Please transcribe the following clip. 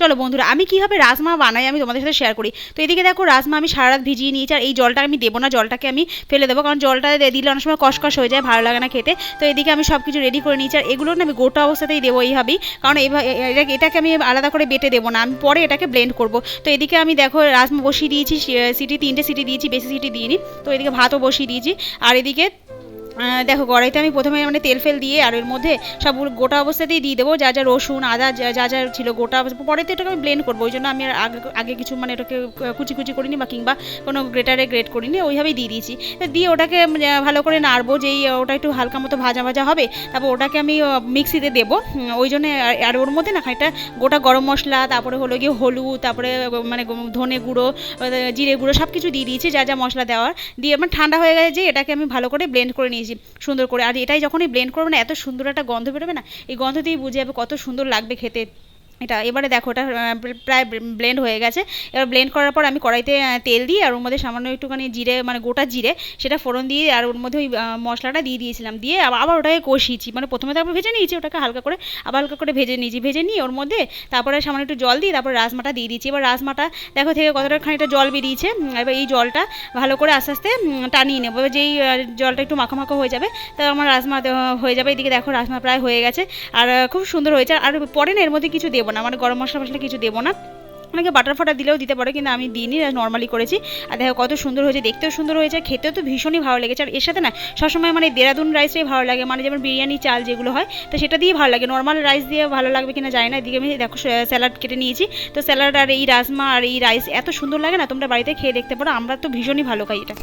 চলো বন্ধুরা, আমি কীভাবে রাজমা বানাই আমি তোমাদের সাথে শেয়ার করি। তো এদিকে দেখো রাজমা আমি সারা রাত ভিজিয়ে নিয়েছি আর এই জলটা আমি দেবো না, জলটাকে আমি ফেলে দেবো কারণ জলটা দিলে অনেক সময় কষকষ হয়ে যায়, ভালো লাগে না খেতে। তো এদিকে আমি সব কিছু রেডি করে নিয়েছি আর এগুলো না আমি গোটা অবস্থাতেই দেবো এইভাবেই, কারণ এটাকে আমি আলাদা করে বেটে দেবো না, আমি পরে এটাকে ব্লেন্ড করব। তো এদিকে আমি দেখো রাজমা বসিয়ে দিয়েছি সিটি তিনটে সিটি দিয়েছি, বেশি সিটি দিইনি। তো এদিকে ভাতও বসিয়ে দিয়েছি, আর এদিকে দেখো কড়াইতে আমি প্রথমে মানে তেল ফেল দিয়ে আর এর মধ্যে সব গোটা অবস্থাতেই দিয়ে দেবো। যা যা রসুন, আদা, যা যা ছিল গোটা পরে তো এটাকে আমি ব্লেন্ড করব, ওই জন্য আমি আর আগে আগে কিছু মানে এটাকে কুচি কুচি করিনি বা কিংবা কোনো গ্রেটারে গ্রেট করিনি, ওইভাবেই দিয়ে দিয়েছি। দিয়ে ওটাকে ভালো করে নাড়বো, যেই ওটা একটু হালকা মতো ভাজা ভাজা হবে, তারপর ওটাকে আমি মিক্সিতে দেবো। ওই জন্য আর- ওর মধ্যে না খানিকটা গোটা গরম মশলা, তারপরে হলো গিয়ে হলুদ, তারপরে মানে ধনে গুঁড়ো জিরে গুঁড়ো সব কিছু দিয়ে দিয়েছি, যা যা মশলা দেওয়ার। দিয়ে আমার ঠান্ডা হয়ে গেছে যে এটাকে আমি ভালো করে ব্লেন্ড করে নিয়েছি। সুন্দর করে। আর এটাই যখনই ব্লেন্ড করব না, এত সুন্দর একটা গন্ধ বেরোবে না, এই গন্ধ দিয়ে বুঝে যাবে কত সুন্দর লাগবে খেতে। এটা, এবারে দেখো এটা প্রায় ব্লেন্ড হয়ে গেছে। এবার ব্লেন্ড করার পর আমি কড়াইতে তেল দিই আর ওর মধ্যে সামান্য একটুখানি জিরে মানে গোটা জিরে, সেটা ফোড়ন দিয়ে আর ওর মধ্যে ওই মশলাটা দিয়ে দিয়েছিলাম। দিয়ে আবার ওটাকে কষিয়েছি। মানে প্রথমে তারপর ভেজে নিয়েছি, ওটাকে হালকা করে, আবার হালকা করে ভেজে নিয়েছি। ভেজে নিয়ে ওর মধ্যে তারপরে সামান্য একটু জল দিই তারপর রাজমাটা দিয়ে দিয়েছি। এবার রাজমাটা দেখো থেকে কতটা খানিকটা জল বেরিয়েছে। এবার এই জলটা ভালো করে আস্তে আস্তে টানিয়ে নেব। যেই জলটা একটু মাখো মাখো হয়ে যাবে, তা আমার রাজমা হয়ে যাবে। এদিকে দেখো রাজমা প্রায় হয়ে গেছে। আর খুব সুন্দর হয়েছে। আর পরে না এর মধ্যে কিছু দেবো না। মানে গরম মশলা মশলা কিছু দেবো না। অনেকে বাটার ফাটার দিলেও দিতে পারে, কিন্তু আমি দিইনি নর্মালি করেছি। আর দেখো কত সুন্দর হয়েছে, দেখতেও সুন্দর হয়েছে খেতেও তো ভীষণই ভালো লেগেছে। আর এর সাথে না, সবসময় মানে দেরাদুন রাইসটাই ভালো লাগে মানে যেমন বিরিয়ানি, চাল যেগুলো হয়, তো সেটা দিয়ে ভালো লাগে। নর্মাল রাইস দিয়ে ভালো লাগবে কিনা জানি না, এদিকে আমি দেখো স্যালাড কেটে নিয়েছি। তো স্যালাড আর এই রাজমা আর এই রাইস এত সুন্দর লাগে না, তোমরা বাড়িতে খেয়ে দেখতে পারো, আমরা তো ভীষণই ভালো খাই এটা।